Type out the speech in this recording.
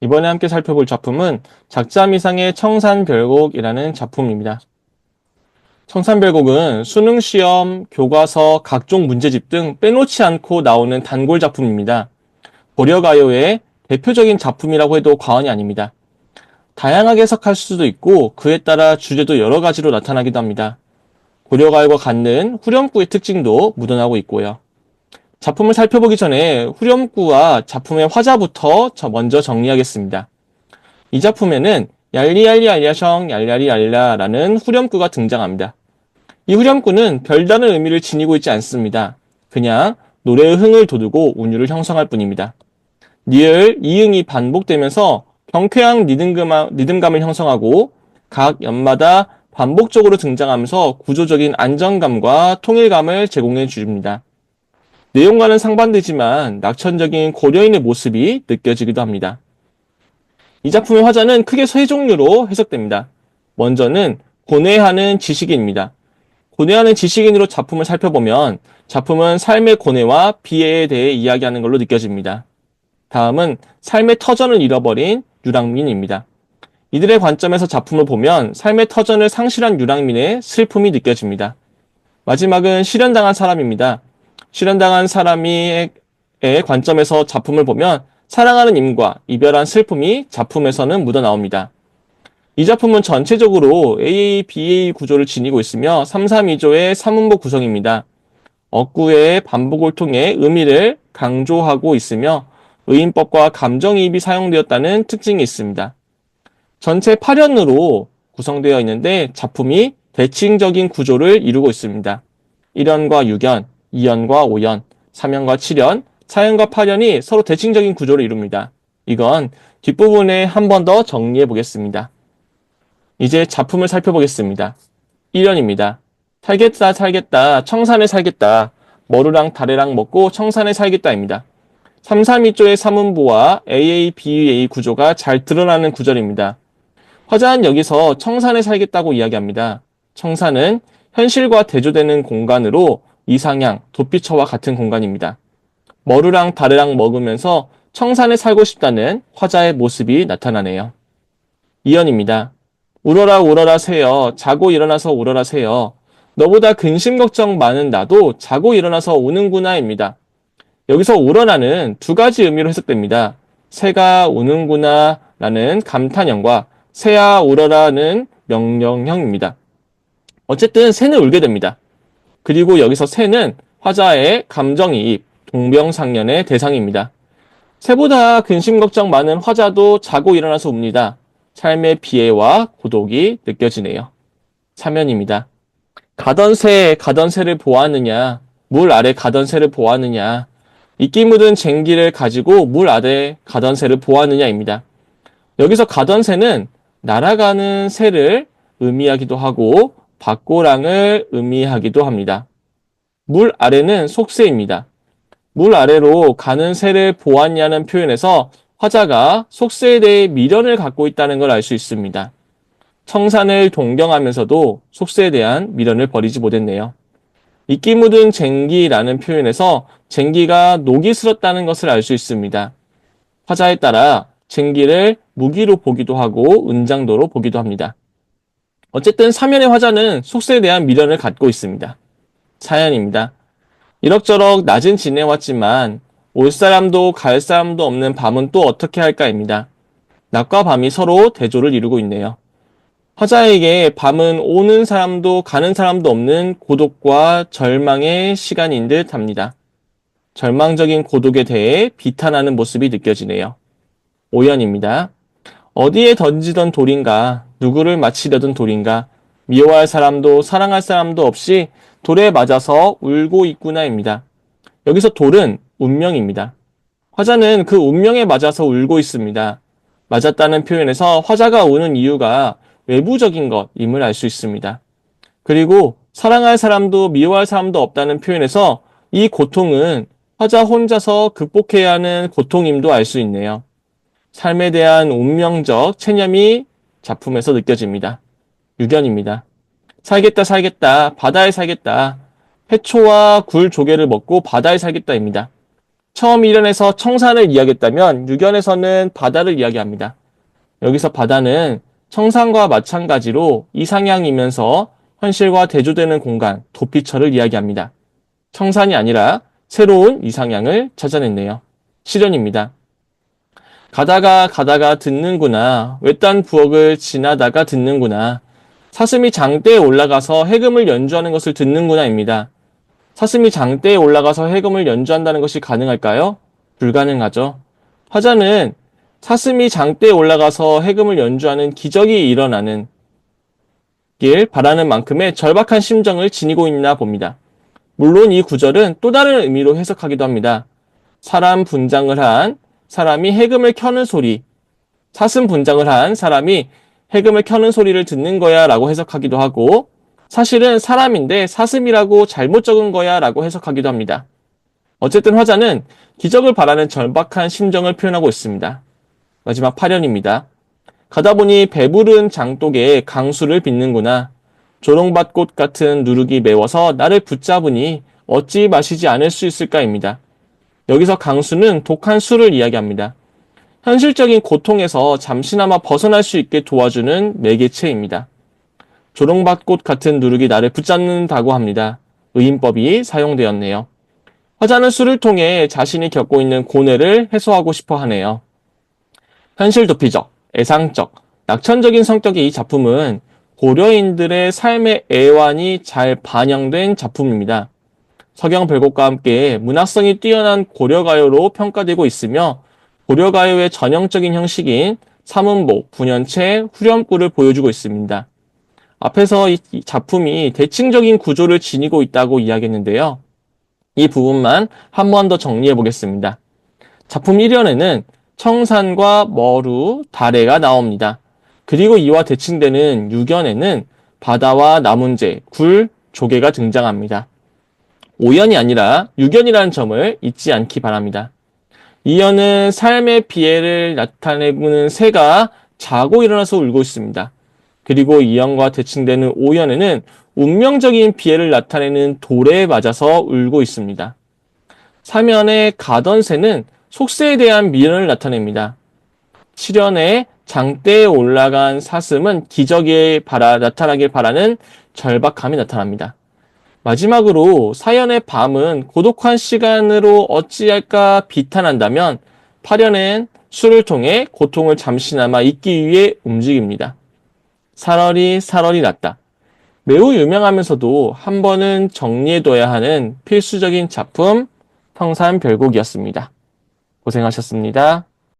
이번에 함께 살펴볼 작품은 작자미상의 청산별곡이라는 작품입니다. 청산별곡은 수능 시험, 교과서, 각종 문제집 등 빼놓지 않고 나오는 단골 작품입니다. 고려가요의 대표적인 작품이라고 해도 과언이 아닙니다. 다양하게 해석할 수도 있고 그에 따라 주제도 여러 가지로 나타나기도 합니다. 고려가요가 갖는 후렴구의 특징도 묻어나고 있고요. 작품을 살펴보기 전에 후렴구와 작품의 화자부터 저 먼저 정리하겠습니다. 이 작품에는 얄리얄리 알야성 얄야리 얄라라는 후렴구가 등장합니다. 이 후렴구는 별다른 의미를 지니고 있지 않습니다. 그냥 노래의 흥을 돋우고 운율을 형성할 뿐입니다. 니을, 이응이 반복되면서 경쾌한 리듬감, 리듬감을 형성하고 각 연마다 반복적으로 등장하면서 구조적인 안정감과 통일감을 제공해 줍니다. 내용과는 상반되지만 낙천적인 고려인의 모습이 느껴지기도 합니다. 이 작품의 화자는 크게 세 종류로 해석됩니다. 먼저는 고뇌하는 지식인입니다. 고뇌하는 지식인으로 작품을 살펴보면 작품은 삶의 고뇌와 비애에 대해 이야기하는 걸로 느껴집니다. 다음은 삶의 터전을 잃어버린 유랑민입니다. 이들의 관점에서 작품을 보면 삶의 터전을 상실한 유랑민의 슬픔이 느껴집니다. 마지막은 실현당한 사람입니다. 실현당한 사람의 관점에서 작품을 보면 사랑하는 임과 이별한 슬픔이 작품에서는 묻어나옵니다. 이 작품은 전체적으로 AA, BA 구조를 지니고 있으며 332조의 3문보 구성입니다. 억구의 반복을 통해 의미를 강조하고 있으며 의인법과 감정이입이 사용되었다는 특징이 있습니다. 전체 8연으로 구성되어 있는데 작품이 대칭적인 구조를 이루고 있습니다. 1연과 6연, 2연과 5연, 3연과 7연, 4연과 8연이 서로 대칭적인 구조를 이룹니다. 이건 뒷부분에 한 번 더 정리해 보겠습니다. 이제 작품을 살펴보겠습니다. 1연입니다. 살겠다 살겠다 청산에 살겠다 머루랑 다래랑 먹고 청산에 살겠다입니다. 332조의 사문부와 AABA 구조가 잘 드러나는 구절입니다. 화자는 여기서 청산에 살겠다고 이야기합니다. 청산은 현실과 대조되는 공간으로 이상향, 도피처와 같은 공간입니다. 머루랑 다래랑 먹으면서 청산에 살고 싶다는 화자의 모습이 나타나네요. 이연입니다. 울어라 울어라 새여 자고 일어나서 울어라 새여 너보다 근심 걱정 많은 나도 자고 일어나서 우는구나입니다. 여기서 울어라는 두 가지 의미로 해석됩니다. 새가 우는구나 라는 감탄형과 새야 울어라는 명령형입니다. 어쨌든 새는 울게 됩니다. 그리고 여기서 새는 화자의 감정이입, 동병상련의 대상입니다. 새보다 근심 걱정 많은 화자도 자고 일어나서 웁니다. 삶의 비애와 고독이 느껴지네요. 사면입니다. 가던 새, 가던 새를 보았느냐, 물 아래 가던 새를 보았느냐, 이끼 묻은 쟁기를 가지고 물 아래 가던 새를 보았느냐입니다. 여기서 가던 새는 날아가는 새를 의미하기도 하고 박고랑을 의미하기도 합니다. 물 아래는 속새입니다. 물 아래로 가는 새를 보았냐는 표현에서 화자가 속새에 대해 미련을 갖고 있다는 걸 알 수 있습니다. 청산을 동경하면서도 속새에 대한 미련을 버리지 못했네요. 이끼 묻은 쟁기라는 표현에서 쟁기가 녹이 슬었다는 것을 알 수 있습니다. 화자에 따라 쟁기를 무기로 보기도 하고 은장도로 보기도 합니다. 어쨌든 사면의 화자는 속세에 대한 미련을 갖고 있습니다. 사연입니다. 이럭저럭 낮은 지내왔지만 올 사람도 갈 사람도 없는 밤은 또 어떻게 할까입니다. 낮과 밤이 서로 대조를 이루고 있네요. 화자에게 밤은 오는 사람도 가는 사람도 없는 고독과 절망의 시간인 듯 합니다. 절망적인 고독에 대해 비탄하는 모습이 느껴지네요. 오연입니다. 어디에 던지던 돌인가, 누구를 마치려던 돌인가, 미워할 사람도 사랑할 사람도 없이 돌에 맞아서 울고 있구나입니다. 여기서 돌은 운명입니다. 화자는 그 운명에 맞아서 울고 있습니다. 맞았다는 표현에서 화자가 우는 이유가 외부적인 것임을 알 수 있습니다. 그리고 사랑할 사람도 미워할 사람도 없다는 표현에서 이 고통은 화자 혼자서 극복해야 하는 고통임도 알 수 있네요. 삶에 대한 운명적 체념이 작품에서 느껴집니다. 유견입니다. 살겠다 살겠다 바다에 살겠다 해초와 굴 조개를 먹고 바다에 살겠다입니다. 처음 1연에서 청산을 이야기했다면 6연에서는 바다를 이야기합니다. 여기서 바다는 청산과 마찬가지로 이상향이면서 현실과 대조되는 공간, 도피처를 이야기합니다. 청산이 아니라 새로운 이상향을 찾아냈네요. 실현입니다. 가다가 가다가 듣는구나. 외딴 부엌을 지나다가 듣는구나. 사슴이 장대에 올라가서 해금을 연주하는 것을 듣는구나입니다. 사슴이 장대에 올라가서 해금을 연주한다는 것이 가능할까요? 불가능하죠. 화자는 사슴이 장대에 올라가서 해금을 연주하는 기적이 일어나는 길 바라는 만큼의 절박한 심정을 지니고 있나 봅니다. 물론 이 구절은 또 다른 의미로 해석하기도 합니다. 사람 분장을 한 사람이 해금을 켜는 소리, 사슴 분장을 한 사람이 해금을 켜는 소리를 듣는 거야 라고 해석하기도 하고, 사실은 사람인데 사슴이라고 잘못 적은 거야 라고 해석하기도 합니다. 어쨌든 화자는 기적을 바라는 절박한 심정을 표현하고 있습니다. 마지막 8연입니다. 가다 보니 배부른 장독에 강수를 빚는구나. 조롱밭꽃 같은 누룩이 매워서 나를 붙잡으니 어찌 마시지 않을 수 있을까입니다. 여기서 강수는 독한 술을 이야기합니다. 현실적인 고통에서 잠시나마 벗어날 수 있게 도와주는 매개체입니다. 조롱밭꽃 같은 누룩이 나를 붙잡는다고 합니다. 의인법이 사용되었네요. 화자는 술을 통해 자신이 겪고 있는 고뇌를 해소하고 싶어 하네요. 현실 도피적, 애상적, 낙천적인 성격의 이 작품은 고려인들의 삶의 애환이 잘 반영된 작품입니다. 서경별곡과 함께 문학성이 뛰어난 고려가요로 평가되고 있으며 고려가요의 전형적인 형식인 삼음복, 분연체, 후렴구를 보여주고 있습니다. 앞에서 이 작품이 대칭적인 구조를 지니고 있다고 이야기했는데요. 이 부분만 한 번 더 정리해 보겠습니다. 작품 1연에는 청산과 머루, 다래가 나옵니다. 그리고 이와 대칭되는 6연에는 바다와 나문재, 굴, 조개가 등장합니다. 5연이 아니라 6연이라는 점을 잊지 않기 바랍니다. 2연은 삶의 피해를 나타내는 새가 자고 일어나서 울고 있습니다. 그리고 2연과 대칭되는 5연에는 운명적인 피해를 나타내는 돌에 맞아서 울고 있습니다. 3연의 가던 새는 속세에 대한 미련을 나타냅니다. 7연의 장대에 올라간 사슴은 기적에 바라, 나타나길 바라는 절박함이 나타납니다. 마지막으로 사연의 밤은 고독한 시간으로 어찌할까 비탄한다면 8연은 술을 통해 고통을 잠시나마 잊기 위해 움직입니다. 살얼이 살얼이 났다. 매우 유명하면서도 한 번은 정리해둬야 하는 필수적인 작품 평산 별곡이었습니다. 고생하셨습니다.